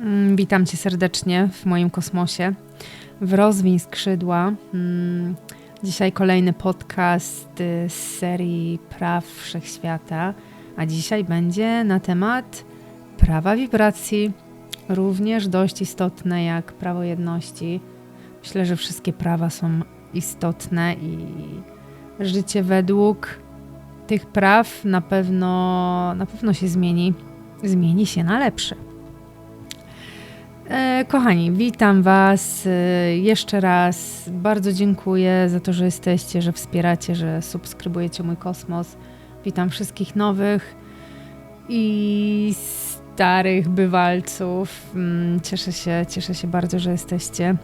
Mm, Witam Cię serdecznie w moim kosmosie. W Rozwiń Skrzydła. Mm, Dzisiaj kolejny podcast y, z serii Praw Wszechświata, a dzisiaj będzie na temat prawa wibracji, również dość istotne jak prawo jedności. Myślę, że wszystkie prawa są istotne i życie według tych praw na pewno, na pewno się zmieni. Zmieni się na lepsze. E, kochani, witam Was e, jeszcze raz. Bardzo dziękuję za to, że jesteście, że wspieracie, że subskrybujecie mój kosmos. Witam wszystkich nowych i starych bywalców. Mm, Cieszę się, cieszę się bardzo, że jesteście.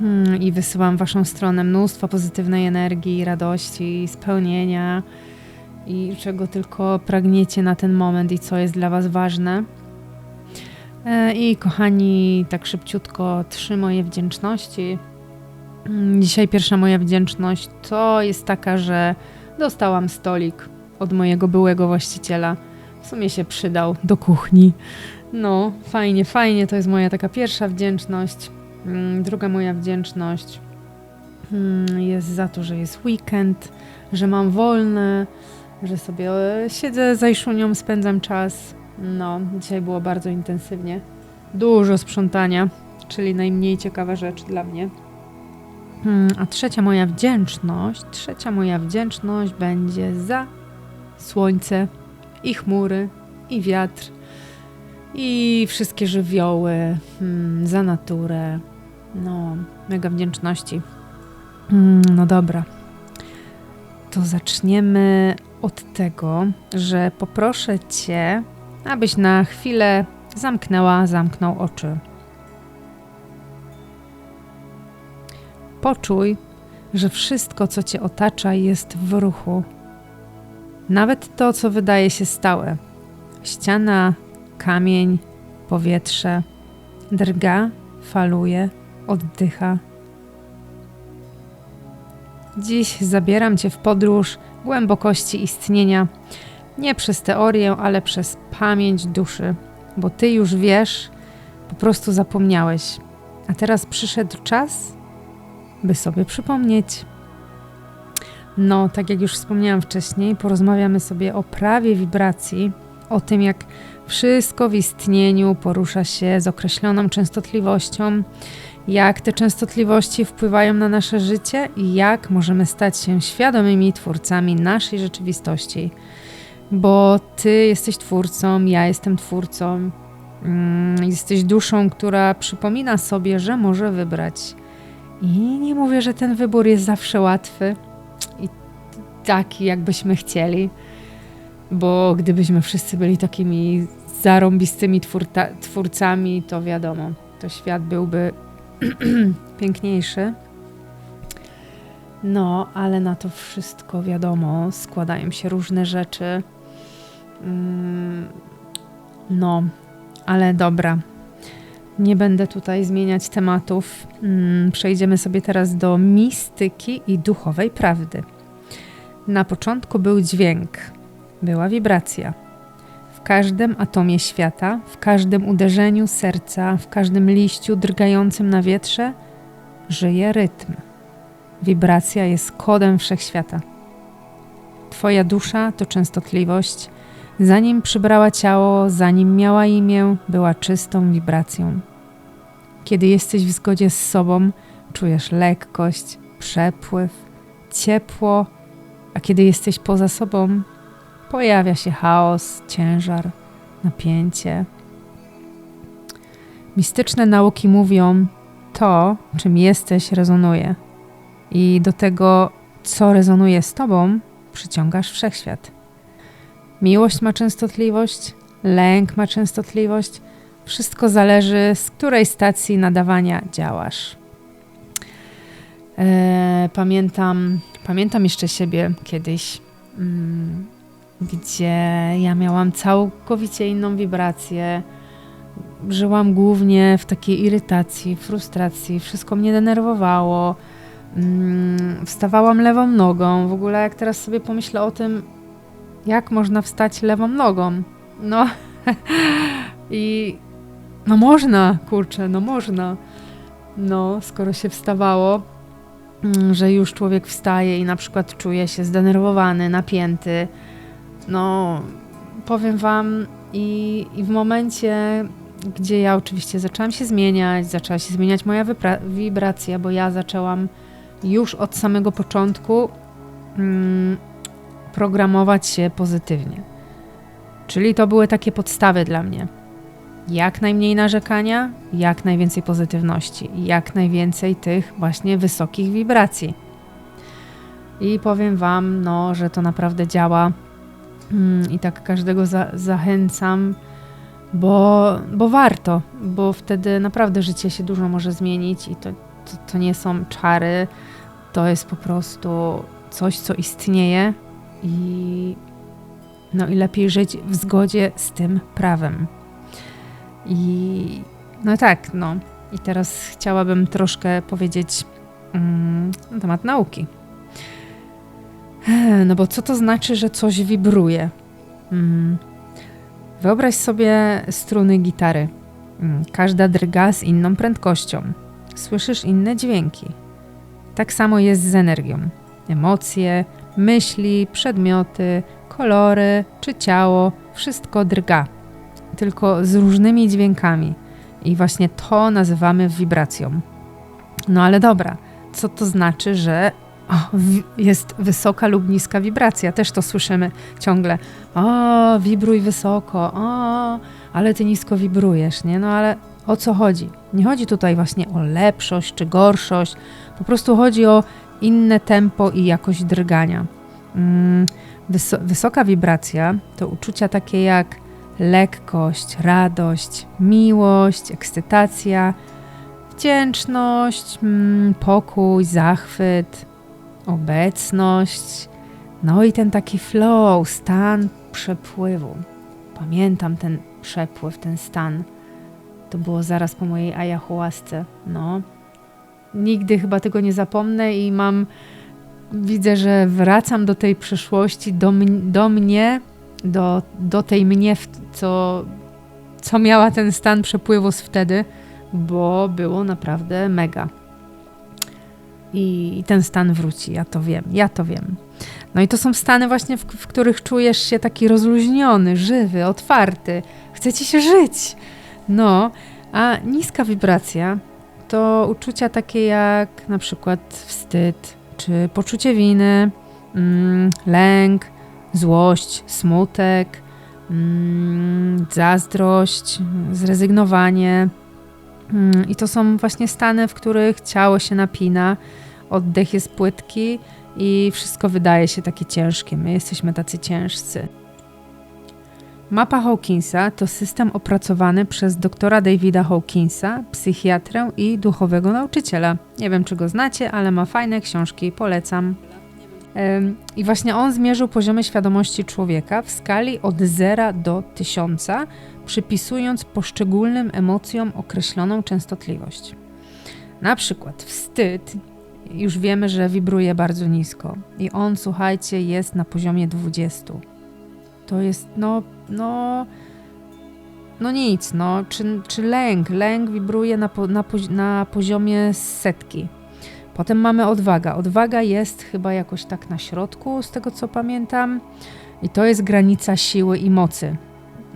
Mm, I wysyłam Waszą stronę mnóstwo pozytywnej energii, radości, spełnienia i czego tylko pragniecie na ten moment i co jest dla Was ważne. E, I kochani, tak szybciutko trzy moje wdzięczności. Mm, Dzisiaj pierwsza moja wdzięczność to jest taka, że dostałam stolik od mojego byłego właściciela. W sumie się przydał do kuchni. No, fajnie, fajnie, to jest moja taka pierwsza wdzięczność. Mm, Druga moja wdzięczność mm, jest za to, że jest weekend, że mam wolne, że sobie e, siedzę Jszunią, spędzam czas. No, dzisiaj było bardzo intensywnie. Dużo sprzątania, czyli najmniej ciekawa rzecz dla mnie. Hmm, a trzecia moja wdzięczność, trzecia moja wdzięczność będzie za słońce i chmury i wiatr i wszystkie żywioły, hmm, za naturę. No, mega wdzięczności. Hmm, no dobra. To zaczniemy od tego, że poproszę Cię, abyś na chwilę zamknęła, zamknął oczy. Poczuj, że wszystko, co cię otacza, jest w ruchu. Nawet to, co wydaje się stałe. Ściana, kamień, powietrze drga, faluje, oddycha. Dziś zabieram cię w podróż głębokości istnienia nie przez teorię, ale przez pamięć duszy, bo ty już wiesz, po prostu zapomniałeś. A teraz przyszedł czas, by sobie przypomnieć. No, tak jak już wspomniałam wcześniej, porozmawiamy sobie o prawie wibracji, o tym, jak wszystko w istnieniu porusza się z określoną częstotliwością, jak te częstotliwości wpływają na nasze życie i jak możemy stać się świadomymi twórcami naszej rzeczywistości bo ty jesteś twórcą, ja jestem twórcą. Mm, Jesteś duszą, która przypomina sobie, że może wybrać. I nie mówię, że ten wybór jest zawsze łatwy i taki, jakbyśmy chcieli, bo gdybyśmy wszyscy byli takimi zarąbistymi twórta, twórcami, to wiadomo, to świat byłby piękniejszy. No, ale na to wszystko wiadomo, składają się różne rzeczy. Mm, No, ale dobra. Nie będę tutaj zmieniać tematów. Mm, Przejdziemy sobie teraz do mistyki i duchowej prawdy. Na początku był dźwięk, była wibracja. W każdym atomie świata, w każdym uderzeniu serca, w każdym liściu drgającym na wietrze żyje rytm. Wibracja jest kodem wszechświata. Twoja dusza to częstotliwość, zanim przybrała ciało, zanim miała imię, była czystą wibracją. Kiedy jesteś w zgodzie z sobą, czujesz lekkość, przepływ, ciepło, a kiedy jesteś poza sobą, pojawia się chaos, ciężar, napięcie. Mistyczne nauki mówią, to, czym jesteś, rezonuje. I do tego, co rezonuje z tobą, przyciągasz wszechświat. Miłość ma częstotliwość, lęk ma częstotliwość. Wszystko zależy, z której stacji nadawania działasz. E, pamiętam, pamiętam jeszcze siebie kiedyś, mm, gdzie ja miałam całkowicie inną wibrację. Żyłam głównie w takiej irytacji, frustracji, wszystko mnie denerwowało. Mm, wstawałam lewą nogą. W ogóle, jak teraz sobie pomyślę o tym, jak można wstać lewą nogą. No i no można, kurczę, no można. No, skoro się wstawało, mm, że już człowiek wstaje i na przykład czuje się zdenerwowany, napięty, no powiem Wam, i, i w momencie, gdzie ja oczywiście zaczęłam się zmieniać, zaczęła się zmieniać moja wibracja, bo ja zaczęłam już od samego początku mm, programować się pozytywnie. Czyli to były takie podstawy dla mnie. Jak najmniej narzekania, jak najwięcej pozytywności, jak najwięcej tych właśnie wysokich wibracji. I powiem Wam, no, że to naprawdę działa. Mm, I tak każdego za zachęcam, bo, bo warto, bo wtedy naprawdę życie się dużo może zmienić i to, to, to nie są czary, to jest po prostu coś, co istnieje i no i lepiej żyć w zgodzie z tym prawem. I no tak, no. I teraz chciałabym troszkę powiedzieć mm, na temat nauki. No bo co to znaczy, że coś wibruje? Mm. Wyobraź sobie struny gitary. Mm. Każda drga z inną prędkością. Słyszysz inne dźwięki. Tak samo jest z energią. Emocje, myśli, przedmioty, kolory czy ciało wszystko drga, tylko z różnymi dźwiękami. I właśnie to nazywamy wibracją. No ale dobra, co to znaczy, że o, jest wysoka lub niska wibracja? Też to słyszymy ciągle. O, wibruj wysoko, o, ale ty nisko wibrujesz, nie? No ale o co chodzi? Nie chodzi tutaj właśnie o lepszość czy gorszość, po prostu chodzi o inne tempo i jakość drgania. Mm, wysoka wibracja to uczucia takie jak lekkość, radość, miłość, ekscytacja, wdzięczność, mm, pokój, zachwyt, obecność, no i ten taki flow, stan przepływu. Pamiętam ten przepływ, ten stan. To było zaraz po mojej ayahuasce. No. Nigdy chyba tego nie zapomnę i mam widzę, że wracam do tej przeszłości, do, do mnie, do, do tej mnie, co, co miała ten stan przepływu z wtedy, bo było naprawdę mega. I, I ten stan wróci, ja to wiem, ja to wiem. No i to są stany właśnie, w, w których czujesz się taki rozluźniony, żywy, otwarty, chce ci się żyć. No, a niska wibracja to uczucia takie jak na przykład wstyd, czy poczucie winy, mm, lęk, złość, smutek, mm, zazdrość, zrezygnowanie. Mm, I to są właśnie stany, w których ciało się napina, oddech jest płytki i wszystko wydaje się takie ciężkie. My jesteśmy tacy ciężcy. Mapa Hawkinsa to system opracowany przez doktora Davida Hawkinsa, psychiatrę i duchowego nauczyciela. Nie wiem, czy go znacie, ale ma fajne książki, polecam. I właśnie on zmierzył poziomy świadomości człowieka w skali od 0 do 1000, przypisując poszczególnym emocjom określoną częstotliwość. Na przykład wstyd, już wiemy, że wibruje bardzo nisko i on, słuchajcie, jest na poziomie 20 to jest no, no, no nic, no, czy, czy lęk, lęk wibruje na, na, na poziomie setki. Potem mamy odwaga. Odwaga jest chyba jakoś tak na środku, z tego co pamiętam. I to jest granica siły i mocy.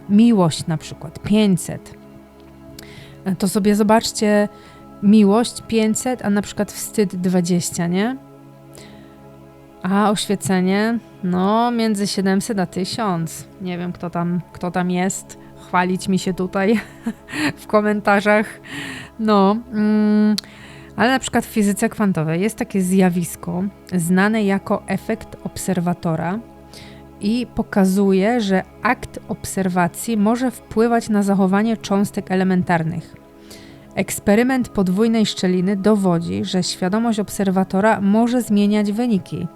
Miłość na przykład 500. To sobie zobaczcie, miłość 500, a na przykład wstyd 20, nie? A oświecenie, no między 700 a 1000. Nie wiem, kto tam, kto tam jest. Chwalić mi się tutaj w komentarzach. No, mm, ale na przykład w fizyce kwantowej jest takie zjawisko znane jako efekt obserwatora i pokazuje, że akt obserwacji może wpływać na zachowanie cząstek elementarnych. Eksperyment podwójnej szczeliny dowodzi, że świadomość obserwatora może zmieniać wyniki.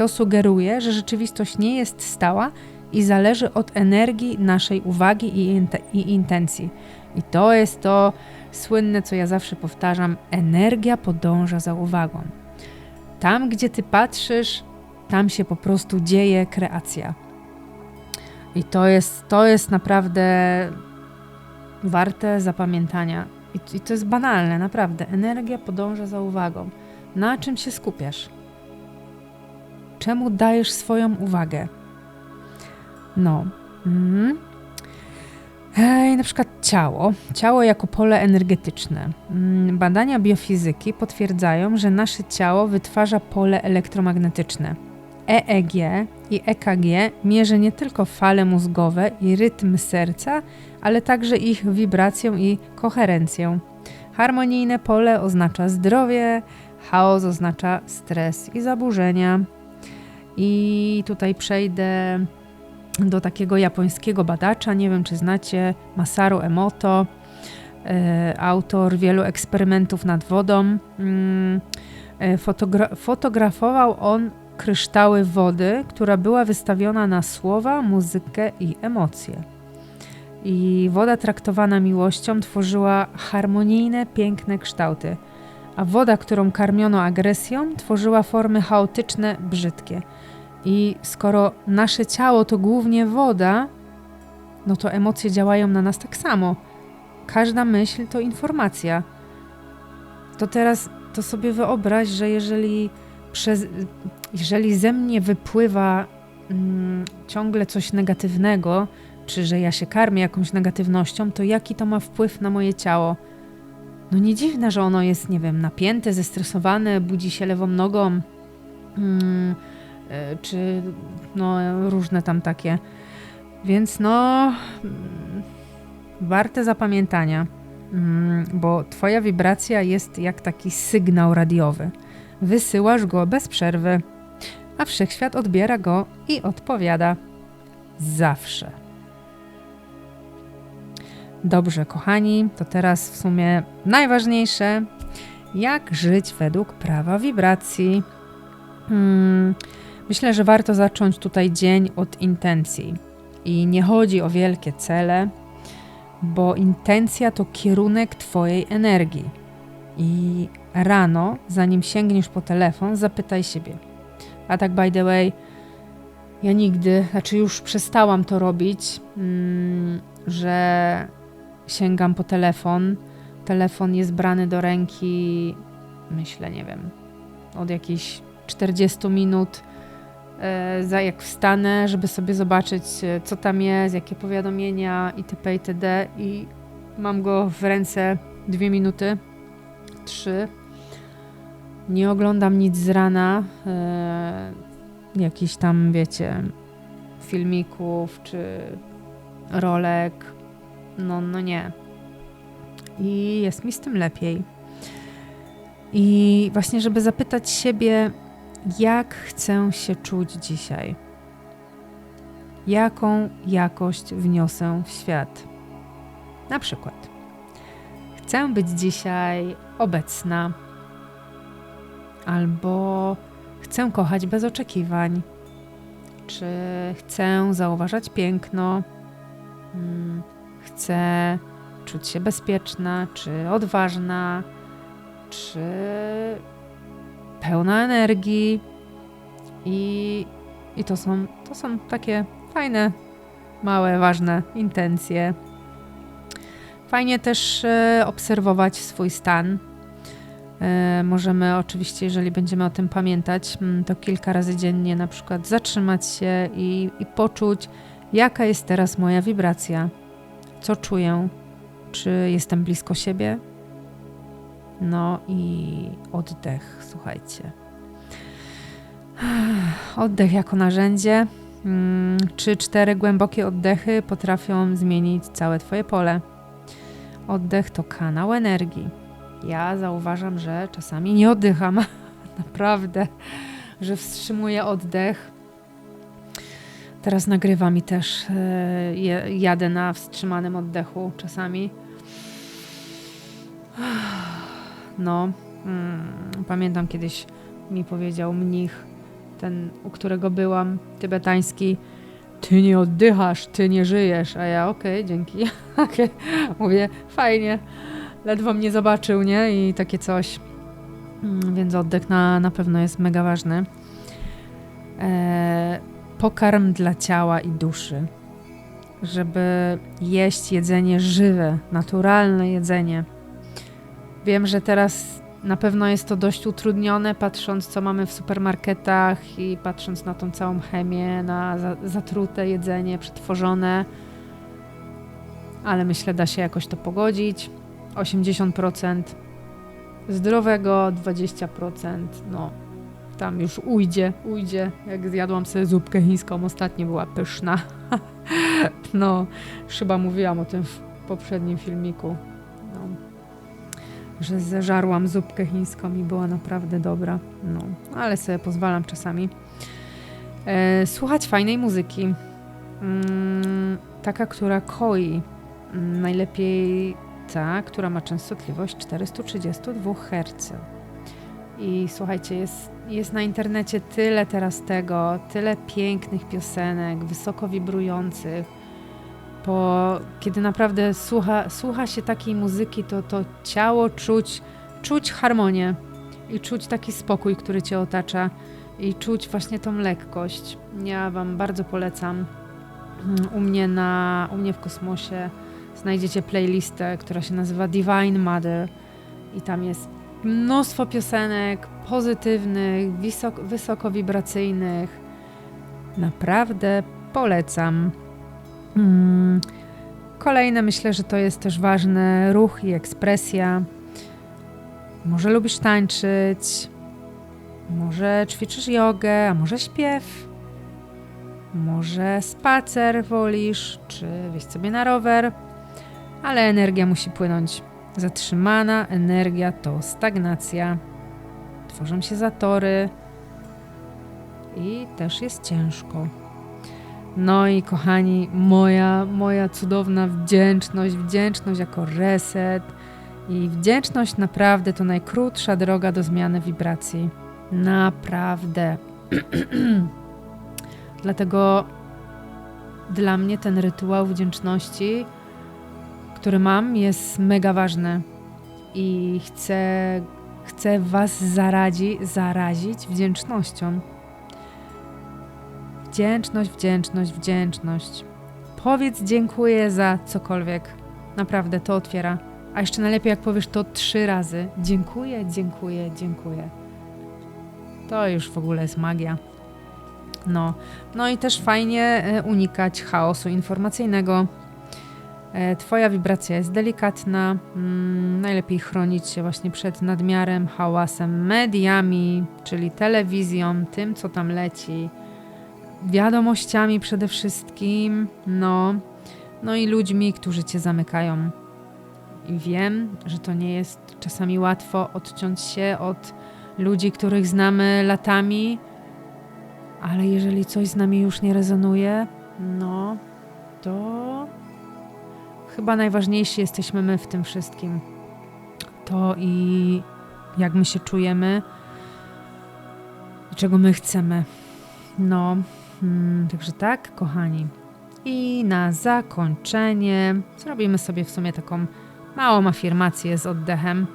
To sugeruje, że rzeczywistość nie jest stała i zależy od energii naszej uwagi i, i intencji. I to jest to słynne, co ja zawsze powtarzam: energia podąża za uwagą. Tam, gdzie ty patrzysz, tam się po prostu dzieje kreacja. I to jest, to jest naprawdę warte zapamiętania. I, I to jest banalne, naprawdę. Energia podąża za uwagą. Na czym się skupiasz? Czemu dajesz swoją uwagę? No. Mhm. Ej, na przykład ciało. Ciało jako pole energetyczne. Mm, Badania biofizyki potwierdzają, że nasze ciało wytwarza pole elektromagnetyczne. EEG i EKG mierzy nie tylko fale mózgowe i rytm serca, ale także ich wibrację i koherencję. Harmonijne pole oznacza zdrowie, chaos oznacza stres i zaburzenia. I tutaj przejdę do takiego japońskiego badacza, nie wiem czy znacie, Masaru Emoto, e, autor wielu eksperymentów nad wodą. Mm, e, fotogra- fotografował on kryształy wody, która była wystawiona na słowa, muzykę i emocje. I woda traktowana miłością tworzyła harmonijne, piękne kształty, a woda, którą karmiono agresją, tworzyła formy chaotyczne, brzydkie. I skoro nasze ciało to głównie woda, no to emocje działają na nas tak samo. Każda myśl to informacja. To teraz to sobie wyobraź, że jeżeli, przez, jeżeli ze mnie wypływa mm, ciągle coś negatywnego, czy że ja się karmię jakąś negatywnością, to jaki to ma wpływ na moje ciało? No nie dziwne, że ono jest, nie wiem, napięte, zestresowane, budzi się lewą nogą. Mm, E, czy no, różne tam takie. Więc no, mm, warte zapamiętania, mm, bo Twoja wibracja jest jak taki sygnał radiowy. Wysyłasz go bez przerwy, a wszechświat odbiera go i odpowiada. Zawsze. Dobrze, kochani, to teraz w sumie najważniejsze, jak żyć według prawa wibracji. Hmm, Myślę, że warto zacząć tutaj dzień od intencji. I nie chodzi o wielkie cele, bo intencja to kierunek Twojej energii. I rano, zanim sięgniesz po telefon, zapytaj siebie. A tak, by the way, ja nigdy, znaczy już przestałam to robić, mm, że sięgam po telefon. Telefon jest brany do ręki, myślę, nie wiem, od jakichś 40 minut E, za jak wstanę, żeby sobie zobaczyć, e, co tam jest, jakie powiadomienia itp. itd. I mam go w ręce dwie minuty, trzy. Nie oglądam nic z rana, e, jakichś tam, wiecie, filmików czy rolek. No, no nie. I jest mi z tym lepiej. I właśnie, żeby zapytać siebie, jak chcę się czuć dzisiaj, jaką jakość wniosę w świat. Na przykład, chcę być dzisiaj obecna, albo chcę kochać bez oczekiwań, czy chcę zauważać piękno, hmm, chcę czuć się bezpieczna, czy odważna, czy pełna energii i, i to, są, to są takie fajne, małe, ważne intencje. Fajnie też e, obserwować swój stan. E, możemy oczywiście, jeżeli będziemy o tym pamiętać, mm, to kilka razy dziennie na przykład zatrzymać się i, i poczuć, jaka jest teraz moja wibracja, co czuję, czy jestem blisko siebie, no i oddech, słuchajcie. Oddech jako narzędzie. Mm, trzy, cztery głębokie oddechy potrafią zmienić całe Twoje pole. Oddech to kanał energii. Ja zauważam, że czasami nie oddycham, naprawdę, że wstrzymuję oddech. Teraz nagrywam i też e, jadę na wstrzymanym oddechu czasami. No, mm, pamiętam kiedyś mi powiedział mnich, ten, u którego byłam, tybetański, ty nie oddychasz, ty nie żyjesz. A ja, okej, okay, dzięki. okay. Mówię, fajnie. Ledwo mnie zobaczył, nie? I takie coś. Mm, więc oddech na, na pewno jest mega ważny. E, pokarm dla ciała i duszy. żeby jeść jedzenie żywe, naturalne jedzenie. Wiem, że teraz na pewno jest to dość utrudnione, patrząc co mamy w supermarketach i patrząc na tą całą chemię, na zatrute jedzenie, przetworzone, ale myślę, da się jakoś to pogodzić. 80% zdrowego, 20% no tam już ujdzie, ujdzie. Jak zjadłam sobie zupkę chińską, ostatnio była pyszna. no, chyba mówiłam o tym w poprzednim filmiku. No, że zeżarłam zupkę chińską i była naprawdę dobra. No, ale sobie pozwalam czasami. E, słuchać fajnej muzyki. Mm, taka, która koi. Mm, najlepiej ta, która ma częstotliwość 432 Hz. I słuchajcie, jest, jest na internecie tyle teraz tego, tyle pięknych piosenek, wysoko wibrujących. Po, kiedy naprawdę słucha, słucha się takiej muzyki, to, to ciało czuć, czuć harmonię i czuć taki spokój, który cię otacza i czuć właśnie tą lekkość. Ja Wam bardzo polecam. U mnie, na, u mnie w kosmosie znajdziecie playlistę, która się nazywa Divine Mother i tam jest mnóstwo piosenek pozytywnych, wysoko, wysoko wibracyjnych. Naprawdę polecam. Hmm. Kolejne myślę, że to jest też ważne ruch i ekspresja. Może lubisz tańczyć, może ćwiczysz jogę, a może śpiew, może spacer wolisz, czy wyjść sobie na rower, ale energia musi płynąć Zatrzymana energia to stagnacja. Tworzą się zatory i też jest ciężko. No i kochani, moja, moja cudowna wdzięczność, wdzięczność jako reset i wdzięczność naprawdę to najkrótsza droga do zmiany wibracji. Naprawdę. Dlatego dla mnie ten rytuał wdzięczności który mam, jest mega ważny i chcę, chcę Was zaradzi, zarazić wdzięcznością. Wdzięczność, wdzięczność, wdzięczność. Powiedz dziękuję za cokolwiek. Naprawdę to otwiera. A jeszcze najlepiej, jak powiesz to trzy razy. Dziękuję, dziękuję, dziękuję. To już w ogóle jest magia. No, no i też fajnie e, unikać chaosu informacyjnego twoja wibracja jest delikatna. Mm, najlepiej chronić się właśnie przed nadmiarem, hałasem, mediami, czyli telewizją, tym co tam leci, wiadomościami przede wszystkim, no, no i ludźmi, którzy cię zamykają. I wiem, że to nie jest czasami łatwo odciąć się od ludzi, których znamy latami, ale jeżeli coś z nami już nie rezonuje, no to chyba najważniejsi jesteśmy my w tym wszystkim. To i jak my się czujemy i czego my chcemy. No, hmm, także tak, kochani. I na zakończenie zrobimy sobie w sumie taką małą afirmację z oddechem.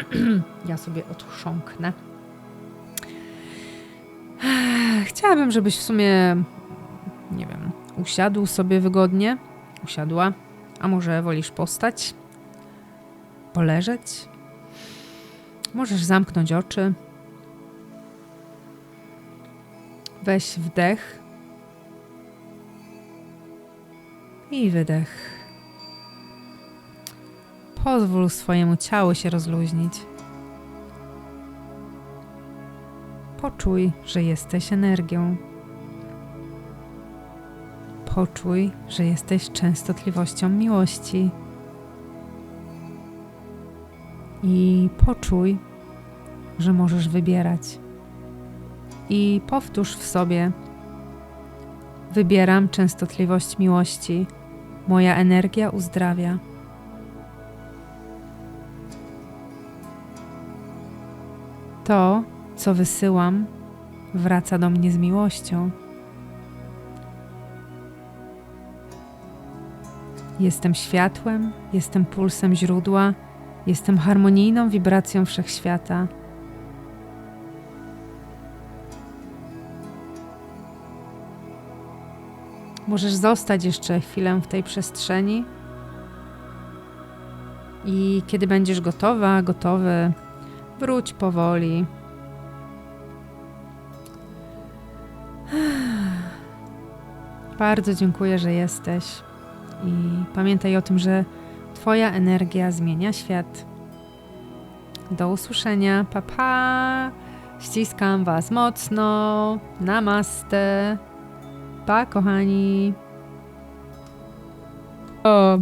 ja sobie odchrząknę. Chciałabym, żebyś w sumie, nie wiem, usiadł sobie wygodnie, usiadła a może wolisz postać? Poleżeć? Możesz zamknąć oczy. Weź wdech i wydech. Pozwól swojemu ciału się rozluźnić. Poczuj, że jesteś energią. Poczuj, że jesteś częstotliwością miłości. I poczuj, że możesz wybierać. I powtórz w sobie: Wybieram częstotliwość miłości. Moja energia uzdrawia. To, co wysyłam, wraca do mnie z miłością. Jestem światłem, jestem pulsem źródła, jestem harmonijną wibracją wszechświata. Możesz zostać jeszcze chwilę w tej przestrzeni. I kiedy będziesz gotowa, gotowy, wróć powoli. Bardzo dziękuję, że jesteś. I pamiętaj o tym, że Twoja energia zmienia świat. Do usłyszenia. Pa, pa. Ściskam Was mocno. Namaste. Pa, kochani. O,